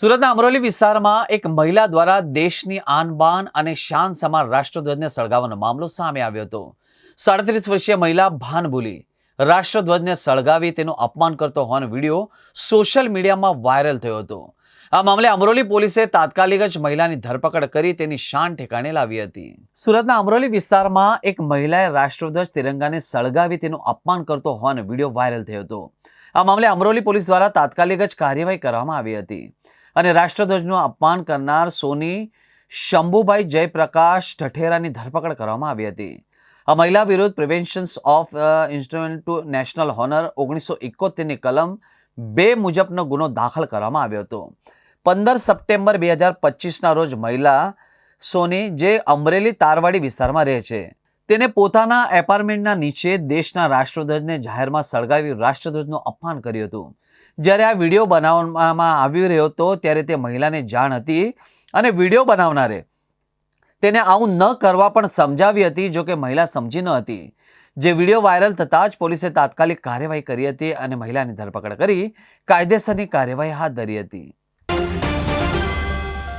સુરતના અમરોલી વિસ્તારમાં એક મહિલા દ્વારા દેશની આન બાન અને શાન સમાન રાષ્ટ્રધ્વજને સળગાવવાનો મામલો સામે આવ્યો હતો. સાડત્રીસ વર્ષીય મહિલા ભાન ભૂલી રાષ્ટ્રધ્વજને સળગાવી તેનું અપમાન કરતો હોવાનો વીડિયો સોશિયલ મીડિયામાં વાયરલ થયો હતો. આ મામલે અમરોલી પોલીસે તાત્કાલિક જ મહિલાની ધરપકડ કરી તેની શાન ઠેકાણે લાવી હતી. સુરતના અમરોલી વિસ્તારમાં એક મહિલાએ રાષ્ટ્રધ્વજ તિરંગાને સળગાવી તેનું અપમાન કરતો હોવાનો વીડિયો વાયરલ થયો હતો. આ મામલે અમરોલી પોલીસ દ્વારા તાત્કાલિક જ કાર્યવાહી કરવામાં આવી હતી. અને રાષ્ટ્રધ્વજનું અપમાન કરનાર સોની શંભુભાઈ જયપ્રકાશ ઠઠેરાની ધરપકડ કરવામાં આવી હતી. આ મહિલા વિરુદ્ધ preventions of instrument to national honour ઓગણીસો એકોતેરની કલમ બે મુજબનો ગુનો દાખલ કરવામાં આવ્યો હતો. પંદર સપ્ટેમ્બર બે હજાર પચીસના રોજ મહિલા સોની જે અમરેલી તારવાડી વિસ્તારમાં રહે છે. તેને પોતાના એપાર્ટમેન્ટના નીચે દેશના રાષ્ટ્રધ્વજને જાહેરમાં સળગાવી રાષ્ટ્રધ્વજનું અપમાન કર્યું હતું. જ્યારે આ વીડિયો બનાવવામાં આવી રહ્યો હતો, ત્યારે તે મહિલાને જાણ હતી અને વીડિયો બનાવનારે તેને આવું ન કરવા પણ સમજાવી હતી, જો કે મહિલા સમજી ન હતી. જે વીડિયો વાયરલ થતાં જ પોલીસે તાત્કાલિક કાર્યવાહી કરી હતી અને મહિલાની ધરપકડ કરી કાયદેસરની કાર્યવાહી હાથ ધરી હતી.